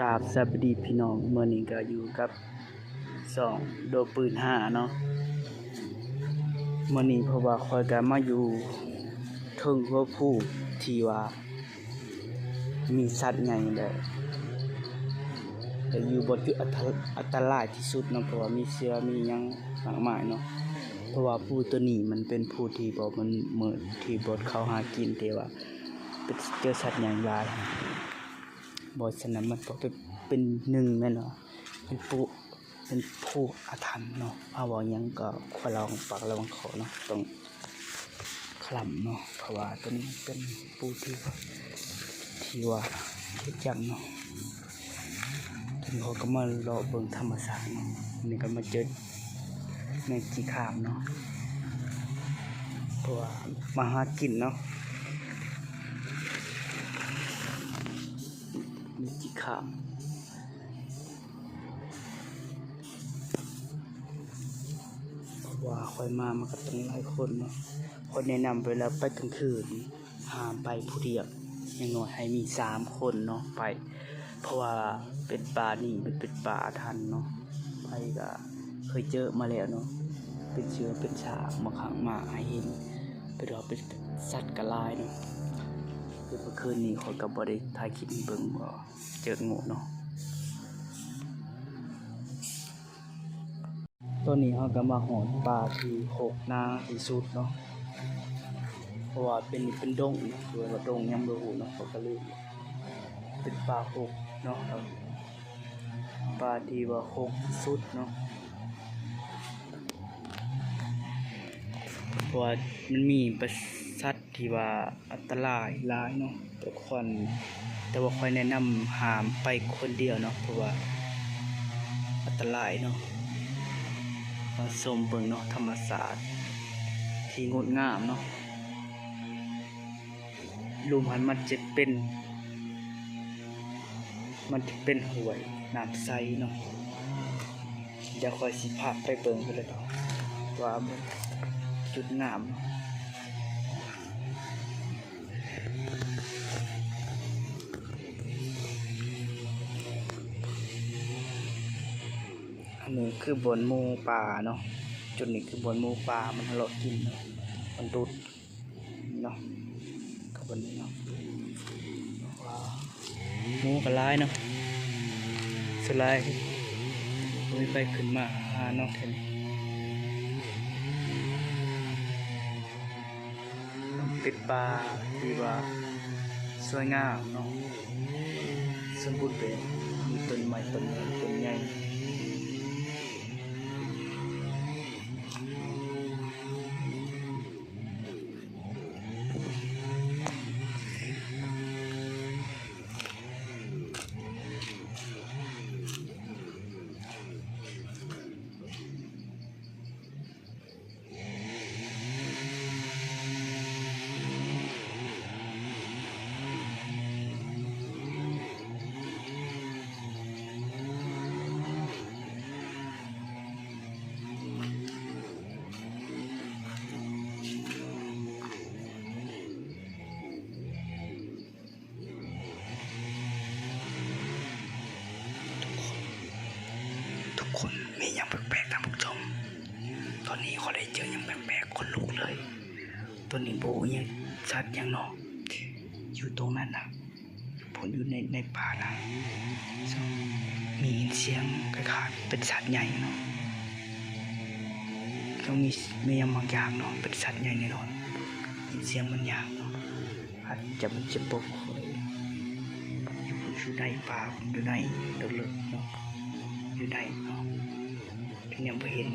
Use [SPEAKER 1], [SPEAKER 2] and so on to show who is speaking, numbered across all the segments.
[SPEAKER 1] กราบสวัสดีพี่น้องเมื่อนี้ก็อยู่กับสองโดปืนห้าเนาะเมื่อนี้เพราะว่าคอยก็มาอยู่เทิงหัวผู้ที่ว่า มีสัตว์ใหญ่เลยแต่อยู่บนจุดอันตอัตรายที่สุดเนาะเพราะว่ามีเสือมียังมากมายเนาะเพราะว่าผู้ตัวนี้มันเป็นผู้ที่บอกมันเหมือนที่บดเขาหากินแต่ว่าเป็นเจอสัตว์ใหญ่หลาย บทสนามันก็เป็นเป็นหนึ่งแม่นเนาะเป็นผู้เป็นผู้อาถรรพ์เนาะเอาว่าหยังก็ควรระวังปากระวังคอเนาะต้องคลำเนาะเพราะว่าตัวนี้เป็นผู้ที่ว่าที่ว่าเฮ็ดจังเนาะทีนี้เขาก็มารอเบิ่งธรรมศาสตร์เนาะอันนี่ก็มาเจอในจีขามเนาะเพราะว่ามาหากินเนาะ ขามเพราะว่าคอยมามันก็ต้องหลายคนเนาะคนแนะนำเวลาไปกลางคืนห้ามไปผู้เดียวอย่างน้อยให้มีสามคนเนาะไป เพราะว่าเป็นป่านี่มันเป็นป่าทันเนาะไปก็เคยเจอมาแล้วเนาะเป็นเชื้อเป็นชามาขังมาให้เห็นเป็นว่าเป็นสัตว์กระลายเนาะ คือเมื่อคืนนี้เขากับบริถ่ายคลิปเบิ่งว่เจองูเนาะตอนนี้เขาก็มาหอนปลาที่หกนาที่สุดเนาะเพราะว่าเป็นเป็นดงนะคือว่าดงยังบ่ฮู้เนาะเขาก็เลยเป็นปลาหกเนาะครับปลาที่ว่าหกสุดเนาะเพราะว่ามันมีประ สัตว์ที่ว่าอันตรายหลายเนาะแต่ควันแต่ว่าคอยแนะนำหามไปคนเดียวเนาะเพราะว่าอันตรายเนาะมาชมเบิ่งเนาะธรรมศาสตร์ที่งดงามเนาะลุมหันมันจะเป็น มันจะเป็นห่วยน้ำใสเนาะเดี๋ยวคอยสิพาไปเบิ่งกันเลยเนาะว่ามันจุดงาม นี้คือบนมูป่าเนาะจุดนี้คือบนมูป่ามันหลดกินเนาะมันดูดเนาะขบวนนี้เนาะมูก็ร้ายเนาะสลายมีไปขึ้นมาหาเนาะเท่นี้เป็นป่าที่ว่าสวยงามเนาะสมบูรณ์แบบมีต้นไม้ต้นใหญ่ต้นใหญ่ มีอย่างแปลกๆท่านผู้ชม ตอนนี้เขาได้เจออย่างแปลกๆคนลุกเลย ตัวนี้โบยังชัดยังเนาะอยู่ตรงนั้นนะผมอยู่ในในป่านะมีเสียงคล้ายๆเป็นสัตว์ใหญ่เนาะต้องมีมีอย่างบางอย่างเนาะเป็นสัตว์ใหญ่แน่นอนเสียงมันย่างเนาะอาจจะมันจะปกคอยอยู่อยู่ในป่าอยู่ในลึกๆเนาะอยู่ในเนาะ ยังไม่เห็น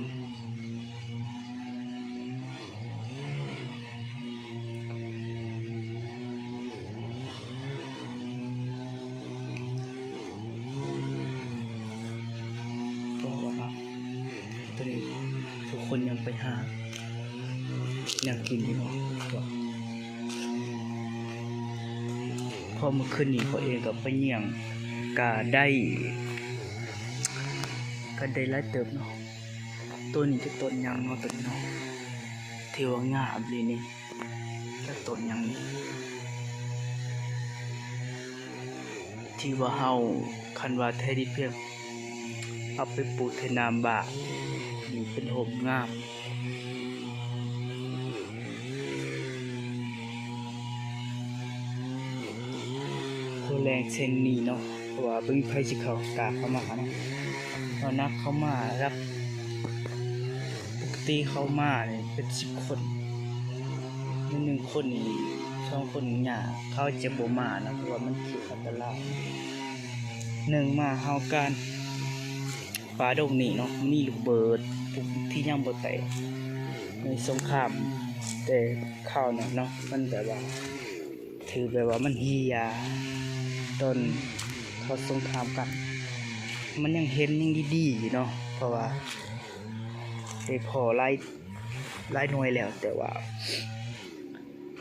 [SPEAKER 1] ก็ว่าตอนนี้ทุกคนยังไปหา ยังกินอยู่เนาะว่พอเมื่อคืนนี้เขาเองก็ไปเยี่ยงก็ได้ก็ได้หลาเติบเนาะ ต้นนี้จะต้นยังเนาะต้นนี้เนาะเทวางามเลยนี่แล้วต้นยังนี่ที่ว่าเฮาคันว่าไทยดิเพียงเอาไปปลูกเทนามบานี่เป็นห่มงามโคแรงเซนนี่เนาะว่าบ่มีไผสิเขากาเข้ามาเนาะเพรานักเข้ามารับ ติเข้ามาเนี่ยเป็น10คนในหนึ่งคนนี่สองคนหญ้าเขาเจะบ่มานะเพราะว่ามันคืออันตรายหนึ่งมาเฮาการป่าดงนี่เนาะมีลูกเบิดปุ๊บที่ยังบ่แตกในสงครามแต่ข้าวเนี่ยเนาะมันแบบว่า ถือแบบว่ามันเฮียตอนเขาสงครามกัน มันยังเห็นยังดีๆอยู่เนาะเพราะว่า ไปพอไล่ไล่หน่วยแล้วแต่ว่า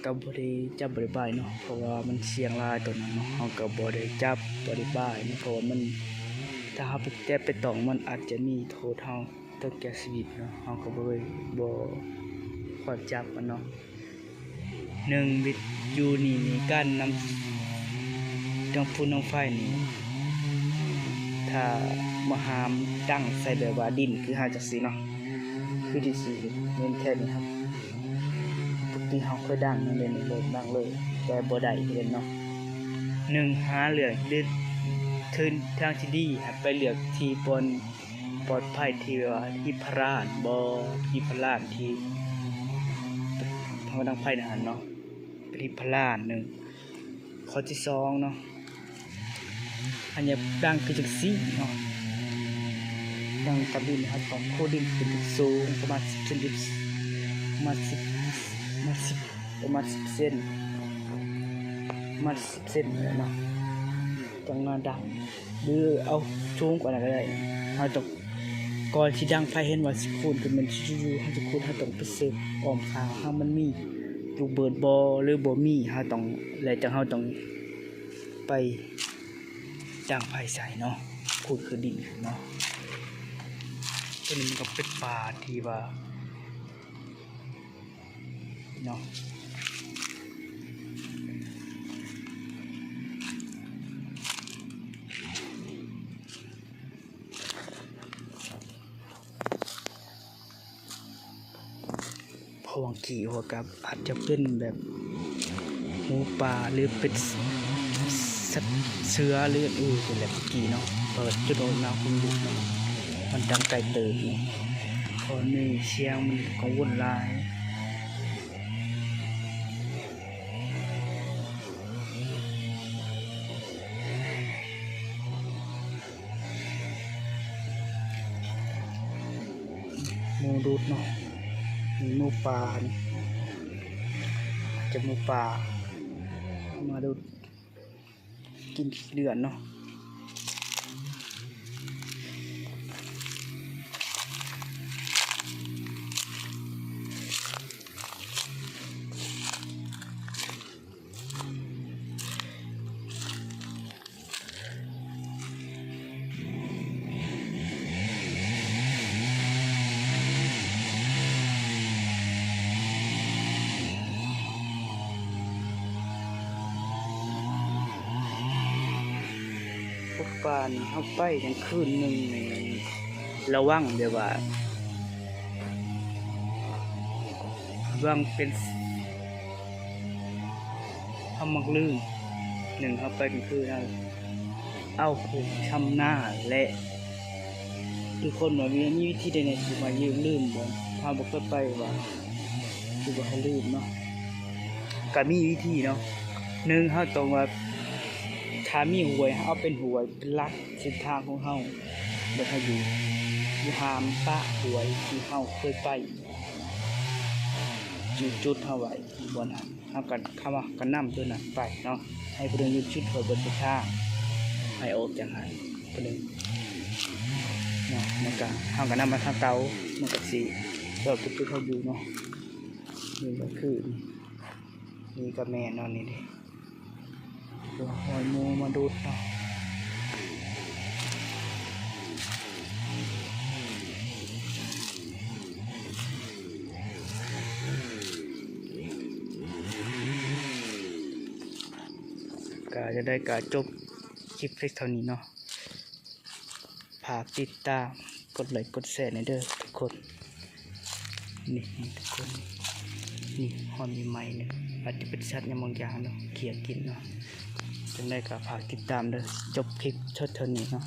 [SPEAKER 1] ก็บ่ได้จับบ่ได้บายเนาะเพราะว่ามันเสียงลายตัวนั้นเนาะเฮาก็บ่ได้จับบ่ได้บายเพราะว่ามันถ้าเฮาไปแตะไปต้องมันอาจจะมีโทษเฮาถึงแก่ชีวิตเนาะเฮาก็บ่ได้บ่ควรจับมันเนาะหนึ่งวิทยูนี่นี่การนำดังพูนน้องไฟนี่ถ้ามหามตั้งใส่แบบว่าดินคือหาจากสีเนาะ คือที่สีเน้นแค่นี้ครับปกติเขาเคยดังนั่นเลยดังเลยแต่บ่ได้เห็นเนาะหนึ่งหาเหลือกเลือกทืนทางที่ดีไปเหลือกทีบนปลอดภัยที่ว่าที่พระราชบ่ที่พระราชที่ทางดังไพ่นะฮะเนาะปริพลานหนึ่งข้อที่สองเนาะอันนี้ดังคือจังซี่เนาะ ดังตะบินนะครับของโคดินเป็นสูงประมาณสิบเซนประมาสิบมาสิบประมาณสิบเซนมาสิบเซนเนาะจังงานดังหรือเอาสูงกว่านั้นก็ได้เอาตกก่อนที่ดังไฟเห็นว่าสิคูณคือมันอยู่ๆเฮาสิคูณเฮาต้องไปเสิร์ฟออมข้างเฮามันมีลูกเบิร์ดบ่หรือบ่มีเฮาต้องแล้วจังเฮาต้องไปดังไฟใส่เนาะคูณคือดินเนาะ ตัวนี้มันก็เป็นป่าที่ว่าเนาะพอวังกี่หัวกับอาจจะเป็นแบบหมูป่าหรือเป็นสัตว์เสือหรืออื่นเป็นแบบกี่เนาะเปิดจุดโอนน้ำคุณลุกเนาะ มันดังไกลเติบเนนี่เชียงมันก็วุ่นวายมูดูดเนาะมีมูป่าจะมูป่ามาดูกินเดือนเนาะ พวกปานเขาไปกันคืนหนึ่งนี่ระวังเดี๋ยวว่าวังเป็นเขามักลื่นหนึ่งเขาไปกันคืนเอาเอาผูกชำหน้าและทุกคนว่ามีมีวิธีใดๆที่มายืมลืมบ่พาบอกไปว่าคือว่าเขาลืมเนาะก็มีวิธีเนาะหนึ่งเขาต้องว่า ถ้ามีหวยเอาเป็นหวยเป็นลักเส้นทางของเฮาบ่ให้อยู่อยู่หามปะหวยที่เฮาเคยไปจุดจุดเฮาไว้บนนั้นเฮากันเข้ามากันนำตัวนั้นไปเนาะให้ผู้ใดอยู่ชุดหวยบนเส้นทางให้ออกจากหันผู้ใดเนาะมันก็เฮากันนำมาทางเตามันก็สิรอบจุดเฮาอยู่เนาะนี่ก็คือนี่ก็แม่นเนนี่เดูหอยมูมาดูต่อก็จะได้การจบคลิปเท่านี้เนาะฝากติดตาม กดไลค์กดแชร์ในเด้อทุกคน นี่ทุกคน นี่หอมมีไม้เนี่ยอาจจะเป็นสัตว์ยามองยาเนาะเขี่ยกินเนาะ จัได้ก็ฝากติดตามเด้อจบคลิปชดเท่านี้เนาะ